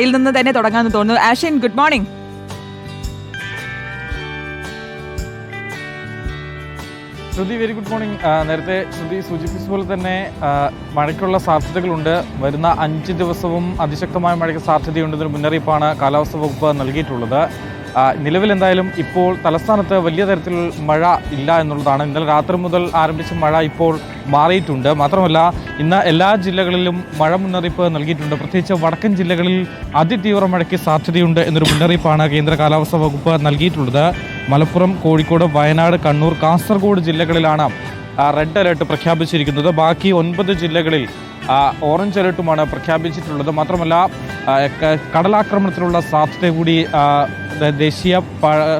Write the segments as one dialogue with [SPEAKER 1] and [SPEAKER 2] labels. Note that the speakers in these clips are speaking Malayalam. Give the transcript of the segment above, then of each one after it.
[SPEAKER 1] യിൽ നിന്ന് തന്നെ തുടങ്ങാമെന്ന് തോന്നുന്നു. Ashin good morning
[SPEAKER 2] Sruthi very good morning നേരത്തെ ശ്രുതി സൂചിപ്പിച്ച പോലെ തന്നെ മഴയ്ക്കുള്ള സാധ്യതകളുണ്ട്. വരുന്ന അഞ്ച് ദിവസവും അതിശക്തമായ മഴയ്ക്ക് സാധ്യതയുണ്ടെന്നൊരു മുന്നറിയിപ്പാണ് കാലാവസ്ഥ വകുപ്പ് നൽകിയിട്ടുള്ളത്. നിലവിൽ എന്തായാലും ഇപ്പോൾ തലസ്ഥാനത്ത് വലിയ തരത്തിൽ മഴ ഇല്ല എന്നുള്ളതാണ്. ഇന്നലെ രാത്രി മുതൽ ആരംഭിച്ച മഴ ഇപ്പോൾ മാറിയിട്ടുണ്ട്. മാത്രമല്ല ഇന്ന് എല്ലാ ജില്ലകളിലും മഴ മുന്നറിയിപ്പ് നൽകിയിട്ടുണ്ട്. പ്രത്യേകിച്ച് വടക്കൻ ജില്ലകളിൽ അതിതീവ്ര മഴയ്ക്ക് സാധ്യതയുണ്ട് എന്നൊരു മുന്നറിയിപ്പാണ് കേന്ദ്ര കാലാവസ്ഥാ വകുപ്പ് നൽകിയിട്ടുള്ളത്. മലപ്പുറം കോഴിക്കോട് വയനാട് കണ്ണൂർ കാസർഗോഡ് ജില്ലകളിലാണ് റെഡ് അലേർട്ട് പ്രഖ്യാപിച്ചിരിക്കുന്നത്. ബാക്കി ഒൻപത് ജില്ലകളിൽ ഓറഞ്ച് അലേർട്ടുമാണ് പ്രഖ്യാപിച്ചിട്ടുള്ളത്. മാത്രമല്ല കടലാക്രമണത്തിനുള്ള സാധ്യത കൂടി ദേശീയ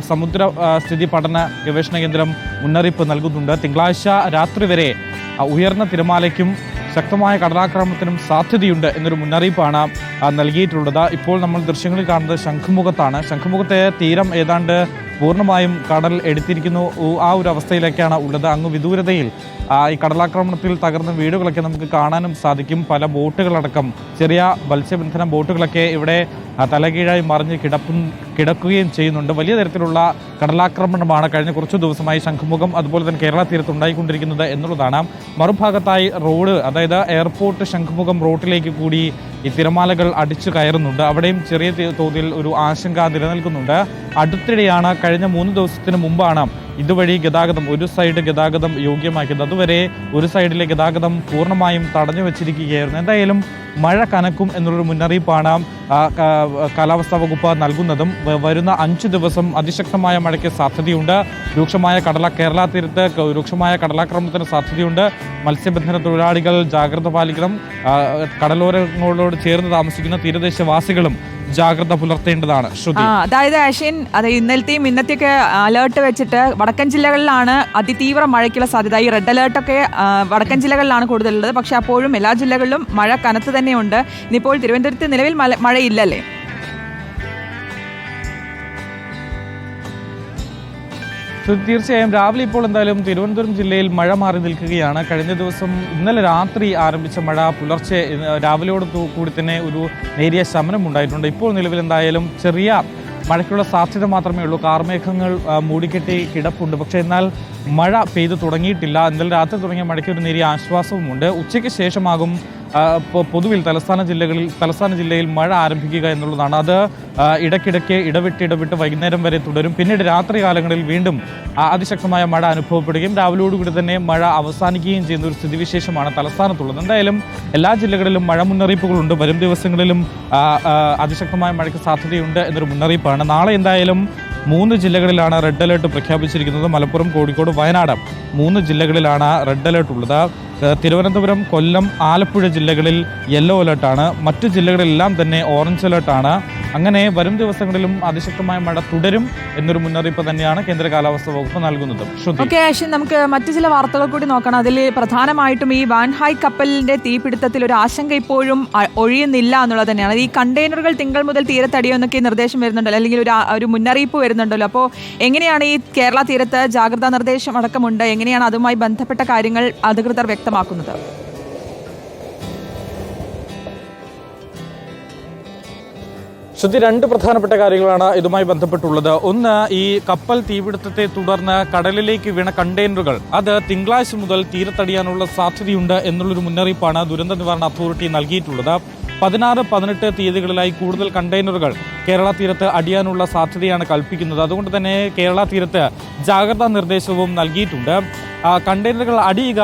[SPEAKER 2] സമുദ്ര സ്ഥിതി പഠന ഗവേഷണ കേന്ദ്രം മുന്നറിയിപ്പ് നൽകുന്നുണ്ട്. തിങ്കളാഴ്ച രാത്രി വരെ ഉയർന്ന തിരമാലയ്ക്കും ശക്തമായ കടലാക്രമണത്തിനും സാധ്യതയുണ്ട് എന്നൊരു മുന്നറിയിപ്പാണ് നൽകിയിട്ടുള്ളത്. ഇപ്പോൾ നമ്മൾ ദൃശ്യങ്ങളിൽ കാണുന്നത് ശംഖുമുഖത്താണ്. ശംഖുമുഖത്തെ തീരം ഏതാണ്ട് പൂർണമായും കടൽ എടുത്തിരിക്കുന്നു. ആ ഒരു അവസ്ഥയിലേക്കാണ് ഉള്ളത്. അങ്ങ് വിദൂരതയിൽ ഈ കടലാക്രമണത്തിൽ തകർന്ന വീടുകളൊക്കെ നമുക്ക് കാണാനും സാധിക്കും. പല ബോട്ടുകളടക്കം ചെറിയ മത്സ്യബന്ധന ബോട്ടുകളൊക്കെ ഇവിടെ തലകീഴായി മറിഞ്ഞ് കിടപ്പും കിടക്കുകയും ചെയ്യുന്നുണ്ട്. വലിയ തരത്തിലുള്ള കടലാക്രമണമാണ് കഴിഞ്ഞ കുറച്ച് ദിവസമായി ശംഖുമുഖം അതുപോലെ തന്നെ കേരള തീരത്ത് ഉണ്ടായിക്കൊണ്ടിരിക്കുന്നത് എന്നുള്ളതാണ്. മറുഭാഗത്തായി റോഡ് അതായത് എയർപോർട്ട് ശംഖുമുഖം റോഡിലേക്ക് കൂടി ഈ തിരമാലകൾ അടിച്ചു കയറുന്നുണ്ട്. അവിടെയും ചെറിയ തോതിൽ ഒരു ആശങ്ക നിലനിൽക്കുന്നുണ്ട്. അടുത്തിടെയാണ് കഴിഞ്ഞ മൂന്ന് ദിവസത്തിന് മുമ്പാണ് ഇതുവഴി ഗതാഗതം ഒരു സൈഡ് ഗതാഗതം യോഗ്യമാക്കിയത്. അതുവരെ ഒരു സൈഡിലെ ഗതാഗതം പൂർണമായും തടഞ്ഞു വെച്ചിരിക്കുകയായിരുന്നു. എന്തായാലും മഴ കനക്കും എന്നുള്ളൊരു മുന്നറിയിപ്പാണ് കാലാവസ്ഥാ വകുപ്പ് നൽകുന്നതും. വരുന്ന അഞ്ച് ദിവസം അതിശക്തമായ മഴയ്ക്ക് സാധ്യതയുണ്ട്. രൂക്ഷമായ കടല കേരള തീരത്ത് രൂക്ഷമായ കടലാക്രമണത്തിന് സാധ്യതയുണ്ട്. മത്സ്യബന്ധന തൊഴിലാളികൾ ജാഗ്രത പാലിക്കണം. കടലോരങ്ങളോട് ചേർന്ന് താമസിക്കുന്ന തീരദേശവാസികളും ജാഗ്രത പുലർത്തേണ്ടതാണ്
[SPEAKER 1] അതായത് ആഷിൻ അത് ഇന്നലത്തെയും ഇന്നത്തെയൊക്കെ അലേർട്ട് വെച്ചിട്ട് വടക്കൻ ജില്ലകളിലാണ് അതിതീവ്ര മഴയ്ക്കുള്ള സാധ്യത. ഈ റെഡ് അലേർട്ടൊക്കെ വടക്കൻ ജില്ലകളിലാണ് കൂടുതലുള്ളത്. പക്ഷെ അപ്പോഴും എല്ലാ ജില്ലകളിലും മഴ കനത്ത് തന്നെയുണ്ട്. ഇനിയിപ്പോൾ തിരുവനന്തപുരത്ത് നിലവിൽ മഴയില്ലല്ലേ?
[SPEAKER 2] തീർച്ചയായും രാവിലെ ഇപ്പോൾ എന്തായാലും തിരുവനന്തപുരം ജില്ലയിൽ മഴ മാറി നിൽക്കുകയാണ്. കഴിഞ്ഞ ദിവസം ഇന്നലെ രാത്രി ആരംഭിച്ച മഴ പുലർച്ചെ രാവിലെയോട് കൂടി തന്നെ ഒരു നേരിയ ശമനം ഉണ്ടായിട്ടുണ്ട്. ഇപ്പോൾ നിലവിൽ എന്തായാലും ചെറിയ മഴയ്ക്കുള്ള സാധ്യത മാത്രമേ ഉള്ളൂ. കാർമേഘങ്ങൾ മൂടിക്കെട്ടി കിടപ്പുണ്ട്. പക്ഷേ എന്നാൽ മഴ പെയ്തു തുടങ്ങിയിട്ടില്ല. ഇന്നലെ രാത്രി തുടങ്ങിയ മഴയ്ക്ക് ഒരു നേരിയ ആശ്വാസവുമുണ്ട്. ഉച്ചയ്ക്ക് ശേഷമാകും പൊതുവിൽ തലസ്ഥാന ജില്ലകളിൽ തലസ്ഥാന ജില്ലയിൽ മഴ ആരംഭിക്കുക എന്നുള്ളതാണ്. അത് ഇടയ്ക്കിടയ്ക്ക് ഇടവിട്ട് ഇടവിട്ട് വൈകുന്നേരം വരെ തുടരും. പിന്നീട് രാത്രി കാലങ്ങളിൽ വീണ്ടും അതിശക്തമായ മഴ അനുഭവപ്പെടുകയും രാവിലെയോടുകൂടി തന്നെ മഴ അവസാനിക്കുകയും ചെയ്യുന്ന ഒരു സ്ഥിതിവിശേഷമാണ് തലസ്ഥാനത്തുള്ളത്. എന്തായാലും എല്ലാ ജില്ലകളിലും മഴ മുന്നറിയിപ്പുകളുണ്ട്. വരും ദിവസങ്ങളിലും അതിശക്തമായ മഴയ്ക്ക് സാധ്യതയുണ്ട് എന്നൊരു മുന്നറിയിപ്പാണ്. നാളെ എന്തായാലും മൂന്ന് ജില്ലകളിലാണ് റെഡ് അലേർട്ട് പ്രഖ്യാപിച്ചിരിക്കുന്നത്. മലപ്പുറം കോഴിക്കോട് വയനാട്. മൂന്ന് ജില്ലകളിലാണ് റെഡ് അലേർട്ട് ഉള്ളത് തിരുവനന്തപുരം കൊല്ലം ആലപ്പുഴ ജില്ലകളിൽ യെല്ലോ അലേർട്ടാണ് മറ്റു ജില്ലകളിലെല്ലാം തന്നെ ഓറഞ്ച് അലേർട്ടാണ് അങ്ങനെ വരും ദിവസങ്ങളിലും അതിശക്തമായ മഴ തുടരും എന്നൊരു മുന്നറിയിപ്പ് തന്നെയാണ് കേന്ദ്ര കാലാവസ്ഥാ വകുപ്പ് നൽകുന്നത്.
[SPEAKER 1] ഓക്കെ ആഷ്യൻ നമുക്ക് മറ്റു ചില വാർത്തകൾ കൂടി നോക്കണം. അതിൽ പ്രധാനമായിട്ടും ഈ വാൻഹായ് കപ്പലിന്റെ തീപിടുത്തത്തിൽ ഒരു ആശങ്ക ഇപ്പോഴും ഒഴിയുന്നില്ല എന്നുള്ളത് തന്നെയാണ്. ഈ കണ്ടെയ്നറുകൾ തിങ്കൾ മുതൽ തീരത്തടിയോ എന്നൊക്കെ നിർദ്ദേശം വരുന്നുണ്ടല്ലോ അല്ലെങ്കിൽ ഒരു ഒരു മുന്നറിയിപ്പ് വരുന്നുണ്ടല്ലോ. അപ്പോൾ എങ്ങനെയാണ് ഈ കേരള തീരത്ത് ജാഗ്രതാ നിർദ്ദേശം അടക്കമുണ്ട്? എങ്ങനെയാണ് അതുമായി ബന്ധപ്പെട്ട കാര്യങ്ങൾ അധികൃതർ വ്യക്തമാക്കുന്നത്?
[SPEAKER 2] ശ്രുതി രണ്ട് പ്രധാനപ്പെട്ട കാര്യങ്ങളാണ് ഇതുമായി ബന്ധപ്പെട്ടുള്ളത്. ഒന്ന് ഈ കപ്പൽ തീപിടുത്തത്തെ തുടർന്ന് കടലിലേക്ക് വീണ കണ്ടെയ്നറുകൾ. അത് തിങ്കളാഴ്ച മുതൽ തീരത്തടിയാനുള്ള സാധ്യതയുണ്ട് എന്നുള്ളൊരു മുന്നറിയിപ്പാണ് ദുരന്ത നിവാരണ അതോറിറ്റി നൽകിയിട്ടുള്ളത്. പതിനാറ് പതിനെട്ട് തീയതികളിലായി കൂടുതൽ കണ്ടെയ്നറുകൾ കേരള തീരത്ത് അടിയാനുള്ള സാധ്യതയാണ് കൽപ്പിക്കുന്നത്. അതുകൊണ്ട് തന്നെ കേരള തീരത്ത് ജാഗ്രതാ നിർദ്ദേശവും നൽകിയിട്ടുണ്ട്. കണ്ടെയ്നറുകൾ അടിയുക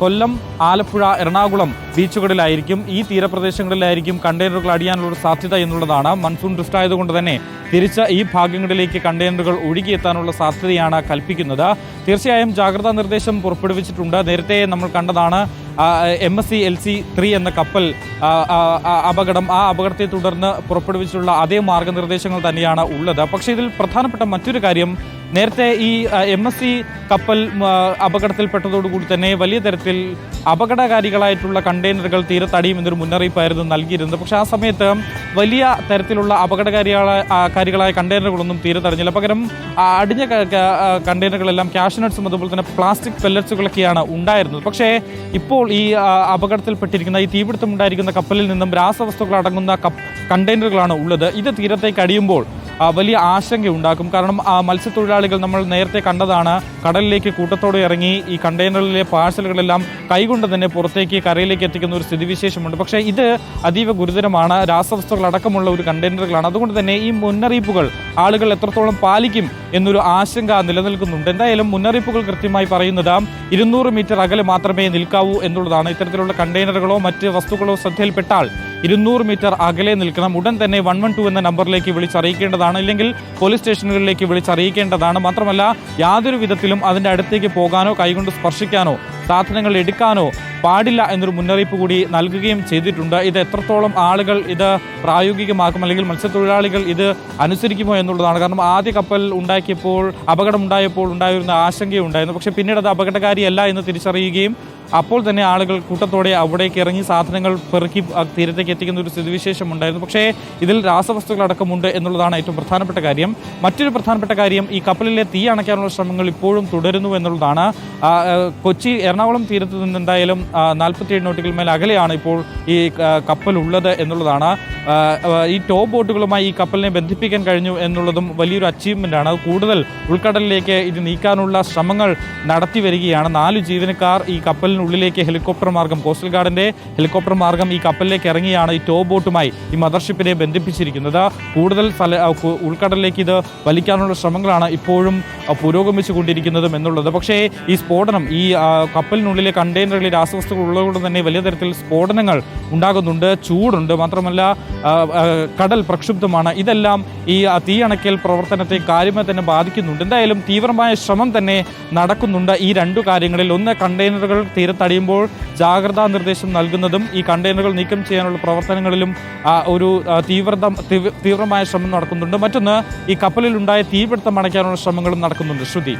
[SPEAKER 2] കൊല്ലം ആലപ്പുഴ എറണാകുളം ബീച്ചുകളിലായിരിക്കും ഈ തീരപ്രദേശങ്ങളിലായിരിക്കും കണ്ടെയ്നറുകൾ അടിയാനുള്ള സാധ്യത എന്നുള്ളതാണ്. മൺസൂൺ ആയതുകൊണ്ട് തന്നെ തിരിച്ച ഈ ഭാഗങ്ങളിലേക്ക് കണ്ടെയ്നറുകൾ ഒഴുകിയെത്താനുള്ള സാധ്യതയാണ് കൽപ്പിക്കുന്നത്. തീർച്ചയായും ജാഗ്രതാ നിർദ്ദേശം പുറപ്പെടുവിച്ചിട്ടുണ്ട്. നേരത്തെ നമ്മൾ കണ്ടതാണ് M S C L C three എന്ന കപ്പൽ അപകടം ആ അപകടത്തെ തുടർന്ന് പുറപ്പെടുവിച്ചിട്ടുള്ള അതേ മാർഗനിർദ്ദേശങ്ങൾ തന്നെയാണ് ഉള്ളത്. പക്ഷേ ഇതിൽ പ്രധാനപ്പെട്ട മറ്റൊരു കാര്യം നേരത്തെ ഈ എം എസ് സി കപ്പൽ അപകടത്തിൽപ്പെട്ടതോടുകൂടി തന്നെ വലിയ തരത്തിൽ അപകടകാരികളായിട്ടുള്ള കണ്ടെയ്നറുകൾ തീരത്തടിയും എന്നൊരു മുന്നറിയിപ്പായിരുന്നു നൽകിയിരുന്നത്. പക്ഷെ ആ സമയത്ത് വലിയ തരത്തിലുള്ള അപകടകാരികളായ കാരികളായ കണ്ടെയ്നറുകളൊന്നും തീരത്തടിഞ്ഞില്ല. പകരം അടിഞ്ഞ കണ്ടെയ്നറുകളെല്ലാം ക്യാഷ് നട്ട്സും കണ്ടെയ്നറുകളെല്ലാം കാഷ്നട്ട്സും അതുപോലെ തന്നെ പ്ലാസ്റ്റിക് പെല്ലറ്റ്സുകളൊക്കെയാണ് ഉണ്ടായിരുന്നത്. പക്ഷേ ഇപ്പോൾ ഈ അപകടത്തിൽപ്പെട്ടിരിക്കുന്ന ഈ തീപിടുത്തം ഉണ്ടായിരിക്കുന്ന കപ്പലിൽ നിന്നും രാസവസ്തുക്കൾ അടങ്ങുന്ന കണ്ടെയ്നറുകളാണ് ഉള്ളത്. ഇത് തീരത്തേക്ക് അടിയുമ്പോൾ വലിയ ആശങ്ക ഉണ്ടാക്കും കാരണം മത്സ്യത്തൊഴിലാളികൾ നമ്മൾ നേരത്തെ കണ്ടതാണ് കടലിലേക്ക് കൂട്ടത്തോടെ ഇറങ്ങി ഈ കണ്ടെയ്നറിലെ പാഴ്സലുകളെല്ലാം കൈകൊണ്ട് തന്നെ പുറത്തേക്ക് കരയിലേക്ക് എത്തിക്കുന്ന ഒരു സ്ഥിതിവിശേഷമുണ്ട്. പക്ഷേ ഇത് അതീവ ഗുരുതരമാണ്. രാസവസ്തുക്കൾ അടക്കമുള്ള ഒരു കണ്ടെയ്നറുകളാണ്. അതുകൊണ്ട് തന്നെ ഈ മുന്നറിയിപ്പുകൾ ആളുകൾ എത്രത്തോളം പാലിക്കും എന്നൊരു ആശങ്ക നിലനിൽക്കുന്നുണ്ട്. എന്തായാലും മുന്നറിയിപ്പുകൾ കൃത്യമായി പറയുന്നത് ഇരുന്നൂറ് മീറ്റർ അകലെ മാത്രമേ നിൽക്കാവൂ എന്നുള്ളതാണ്. ഇത്തരത്തിലുള്ള കണ്ടെയ്നറുകളോ മറ്റ് വസ്തുക്കളോ ശ്രദ്ധയിൽപ്പെട്ടാൽ ഇരുന്നൂറ് മീറ്റർ അകലെ നിൽക്കണം. ഉടൻ തന്നെ വൺ വൺ ടു എന്ന നമ്പറിലേക്ക് വിളിച്ചറിയിക്കേണ്ടതാണ്. ഇല്ലെങ്കിൽ പോലീസ് സ്റ്റേഷനുകളിലേക്ക് വിളിച്ചറിയിക്കേണ്ടതാണ്. മാത്രമല്ല യാതൊരു വിധത്തിലും അതിന്റെ അടുത്തേക്ക് പോകാനോ കൈകൊണ്ട് സ്പർശിക്കാനോ സാധനങ്ങൾ എടുക്കാനോ പാടില്ല എന്നൊരു മുന്നറിയിപ്പ് കൂടി നൽകുകയും ചെയ്തിട്ടുണ്ട്. ഇത് എത്രത്തോളം ആളുകൾ ഇത് പ്രായോഗികമാക്കും അല്ലെങ്കിൽ മത്സ്യത്തൊഴിലാളികൾ ഇത് അനുസരിക്കുമോ എന്നുള്ളതാണ്. കാരണം ആദ്യ കപ്പൽ ഉണ്ടാക്കിയപ്പോൾ അപകടമുണ്ടായപ്പോൾ ഉണ്ടായിരുന്ന ആശങ്കയുണ്ടായിരുന്നു. പക്ഷേ പിന്നീട് അത് അപകടകാരിയല്ല എന്ന് തിരിച്ചറിയുകയും അപ്പോൾ തന്നെ ആളുകൾ കൂട്ടത്തോടെ അവിടേക്ക് ഇറങ്ങി സാധനങ്ങൾ പെറുക്കി തീരത്തേക്ക് എത്തിക്കുന്ന ഒരു സ്ഥിതിവിശേഷം ഉണ്ടായിരുന്നു. പക്ഷേ ഇതിൽ രാസവസ്തുക്കൾ അടക്കമുണ്ട് എന്നുള്ളതാണ് ഏറ്റവും പ്രധാനപ്പെട്ട കാര്യം. മറ്റൊരു പ്രധാനപ്പെട്ട കാര്യം ഈ കപ്പലിലെ തീ അണയ്ക്കാനുള്ള ശ്രമങ്ങൾ ഇപ്പോഴും തുടരുന്നു എന്നുള്ളതാണ്. കൊച്ചി എറണാകുളം തീരത്ത് നിന്ന് എന്തായാലും നാൽപ്പത്തിയേഴ് നോട്ടുകൾ മേൽ അകലെയാണ് ഇപ്പോൾ ഈ കപ്പലുള്ളത് എന്നുള്ളതാണ്. ഈ ടോപ്പ് ബോട്ടുകളുമായി ഈ കപ്പലിനെ ബന്ധിപ്പിക്കാൻ കഴിഞ്ഞു എന്നുള്ളതും വലിയൊരു അച്ചീവ്മെന്റ് ആണ്. അത് കൂടുതൽ ഉൾക്കടലിലേക്ക് ഇത് നീക്കാനുള്ള ശ്രമങ്ങൾ നടത്തി വരികയാണ്. നാല് ജീവനക്കാർ ഈ കപ്പലിനുള്ളിലേക്ക് ഹെലികോപ്റ്റർ മാർഗം കോസ്റ്റൽ ഗാർഡിന്റെ ഹെലികോപ്റ്റർ മാർഗം ഈ കപ്പലിലേക്ക് ഇറങ്ങിയാണ് ഈ ടോ ബോട്ടുമായി ഈ മദർഷിപ്പിനെ ബന്ധിപ്പിച്ചിരിക്കുന്നത്. കൂടുതൽ ഉൾക്കടലിലേക്ക് ഇത് വലിക്കാനുള്ള ശ്രമങ്ങളാണ് ഇപ്പോഴും പുരോഗമിച്ചു കൊണ്ടിരിക്കുന്നതും എന്നുള്ളത്. പക്ഷേ ഈ സ്ഫോടനം ഈ കപ്പലിനുള്ളിലെ കണ്ടെയ്നറുകളിൽ രാസവസ്തുക്കൾ ഉള്ളതുകൊണ്ട് തന്നെ വലിയ തരത്തിൽ സ്ഫോടനങ്ങൾ ഉണ്ടാകുന്നുണ്ട് ചൂടുണ്ട്. മാത്രമല്ല കടൽ പ്രക്ഷുബ്ധമാണ്. ഇതെല്ലാം ഈ തീയണക്കൽ പ്രവർത്തനത്തെ കാര്യമായി തന്നെ ബാധിക്കുന്നുണ്ട്. എന്തായാലും തീവ്രമായ ശ്രമം തന്നെ നടക്കുന്നുണ്ട് ഈ രണ്ടു കാര്യങ്ങളിൽ. ഒന്ന് കണ്ടെയ്നറുകൾ തീരത്തടിയുമ്പോൾ ജാഗ്രതാ നിർദ്ദേശം നൽകുന്നതും ഈ കണ്ടെയ്നറുകൾ നീക്കം ചെയ്യാനുള്ള പ്രവർത്തനങ്ങളിലും ഒരു തീവ്രത തീവ്ര- തീവ്രമായ ശ്രമം നടക്കുന്നുണ്ട്. മറ്റൊന്ന് ഈ കപ്പലിലുണ്ടായ തീപിടുത്തം അടയ്ക്കാനുള്ള ശ്രമങ്ങളും നടക്കുന്നുണ്ട്. ശ്രുതി.